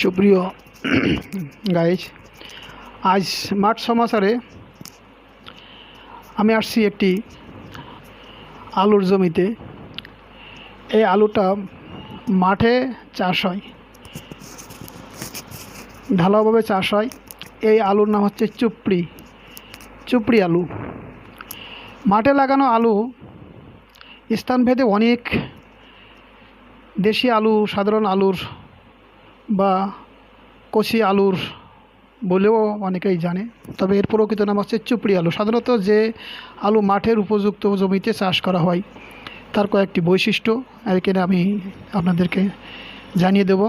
সুপ্রিয় গাইজ আজ মাঠ সমাচারে আমি আসছি একটি আলুর জমিতে। এই আলুটা মাঠে চাষ হয়। ঢালাওভাবে চাষ হয়। এই আলুর নাম হচ্ছে চুপড়ি। চুপড়ি আলু। মাঠে লাগানো আলু স্থানভেদে অনেক দেশি আলু, সাধারণ আলুর বা কচি আলুর বলেও অনেকেই জানে। তবে এর প্রকৃত নাম হচ্ছে চুপড়ি আলু। সাধারণত যে আলু মাঠের উপযুক্ত জমিতে চাষ করা হয়, তার কয়েকটি বৈশিষ্ট্য এখানে আমি আপনাদেরকে জানিয়ে দেব।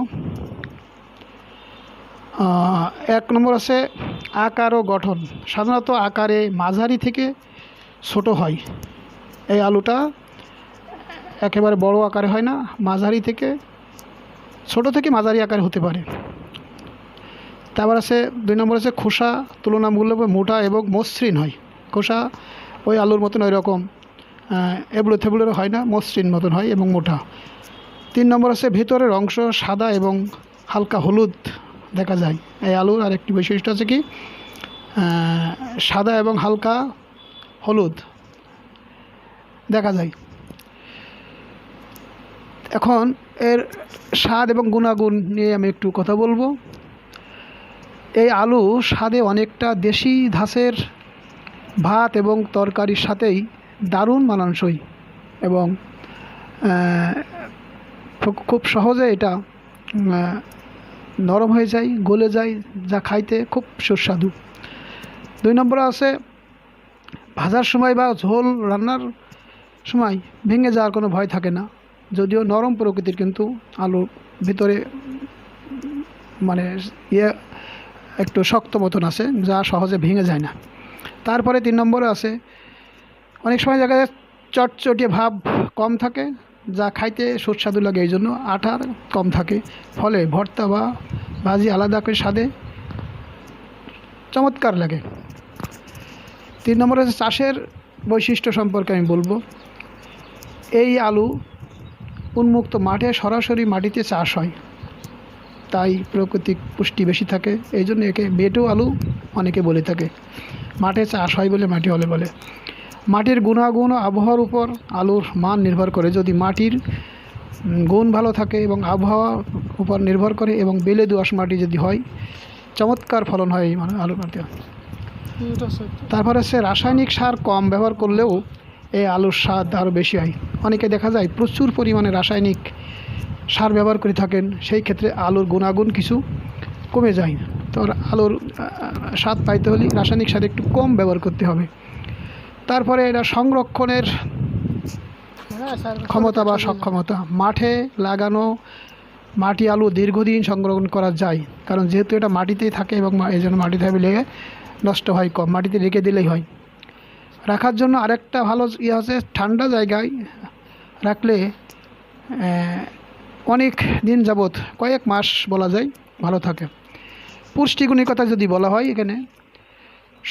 এক নম্বর আছে আকার ও গঠন। সাধারণত আকারে মাঝারি থেকে ছোট হয়। এই আলুটা একেবারে বড় আকারে হয় না, মাঝারি থেকে ছোট থেকে মাঝারি আকার হতে পারে। তারপর আছে দুই নম্বর আছে খোসা তুলনামূলকভাবে মোটা এবং মসৃণ হয়। খোসা ওই আলুর মতন ওই রকম এবড়ো থেবড়ো হয় না, মসৃণ মতন হয় এবং মোটা। তিন নম্বর আছে ভিতরের অংশ সাদা এবং হালকা হলুদ দেখা যায়। এই আলুর আর একটি বৈশিষ্ট্য আছে কি? সাদা এবং হালকা হলুদ দেখা যায়। এখন এর স্বাদ এবং গুণাগুণ নিয়ে আমি একটু কথা বলব। এই আলু স্বাদে অনেকটা দেশি ধাসের ভাত এবং তরকারির সাথেই দারুণ মানানসই এবং খুব- সহজে এটা নরম হয়ে যায়, গলে যায় যা খাইতে খুব সুস্বাদু। দুই নম্বরে আছে ভাজার সময় বা ঝোল রান্নার সময় ভেঙে যাওয়ার কোনো ভয় থাকে না। যদিও নরম প্রকৃতির, কিন্তু আলু ভিতরে মানে ইয়ে একটু শক্ত মতন আছে, যা সহজে ভেঙে যায় না। তারপরে তিন নম্বরে আছে, অনেক সময় দেখা যায় চটচটিয়ে ভাব কম থাকে, যা খাইতে সুস্বাদু লাগে, এই জন্য আঠার কম থাকে। ফলে ভর্তা বা ভাজি আলাদা করে স্বাদে চমৎকার লাগে। তিন নম্বরে চাষের বৈশিষ্ট্য সম্পর্কে আমি বলব। এই আলু উন্মুক্ত মাঠে সরাসরি মাটিতে চাষ হয়। তাই প্রাকৃতিক পুষ্টি বেশি থাকে এই জন্য একে বেটো আলু অনেকে বলে থাকে। মাঠে চাষ হয় বলে মাটি হলে বলে। মাটির গুণাগুণ ও আবহাওয়ার উপর আলুর মান নির্ভর করে। যদি মাটির গুণ ভালো থাকে এবং আবহাওয়ার উপর নির্ভর করে এবং বেলে দোআঁশ মাটি যদি হয় চমৎকার ফলন হয় এই মানে আলুর মাটি তারপর হচ্ছে রাসায়নিক সার কম ব্যবহার করলেও এই আলুর স্বাদ আরও বেশি হয়। অনেকে দেখা যায় প্রচুর পরিমাণে রাসায়নিক সার ব্যবহার করে থাকেন, সেই ক্ষেত্রে আলুর গুণাগুণ কিছু কমে যায়। তো আলুর স্বাদ পাইতে হলে রাসায়নিক সার একটু কম ব্যবহার করতে হবে। তারপরে এটা সংরক্ষণের ক্ষমতা বা সক্ষমতা। মাঠে লাগানো মাটি আলু দীর্ঘদিন সংরক্ষণ করা যায়, কারণ যেহেতু এটা মাটিতেই থাকে এবং এই জন্য মাটিতে লেগে নষ্ট হয় কম। মাটিতে রেখে দিলেই হয়। রাখার জন্য আরেকটা ভালো ইয়ে আছে, ঠান্ডা জায়গায় রাখলে অনেক দিন যাবৎ, কয়েক মাস বলা যায়, ভালো থাকে। পুষ্টিগুণের কথা যদি বলা হয় এখানে,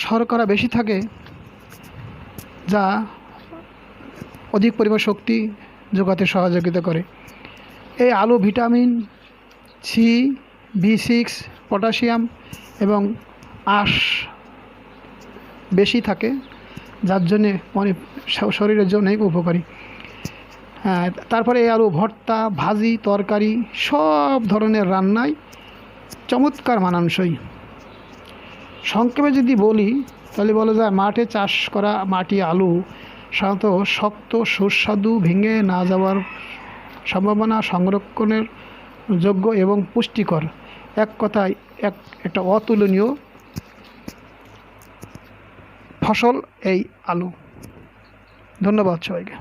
শর্করা বেশি থাকে, যা অধিক পরিমাণ শক্তি যোগাতে সহযোগিতা করে। এই আলু, vitamin C, B six, potassium এবং আঁশ বেশি থাকে। যার জন্যে অনেক শরীরের জন্য অনেক উপকারী। হ্যাঁ তারপরে আলু, ভর্তা, ভাজি, তরকারি, সব ধরনের রান্নায় চমৎকার মানানসই। সংক্ষেপে যদি বলি, তাহলে বলা যায় মাঠে চাষ করা মাটি আলু সাধারণত শক্ত, সুস্বাদু, ভেঙে না যাওয়ার সম্ভাবনা সংরক্ষণের যোগ্য এবং পুষ্টিকর। এক কথায় এক একটা অতুলনীয় ফসল এই আলু। ধন্যবাদ সবাইকে।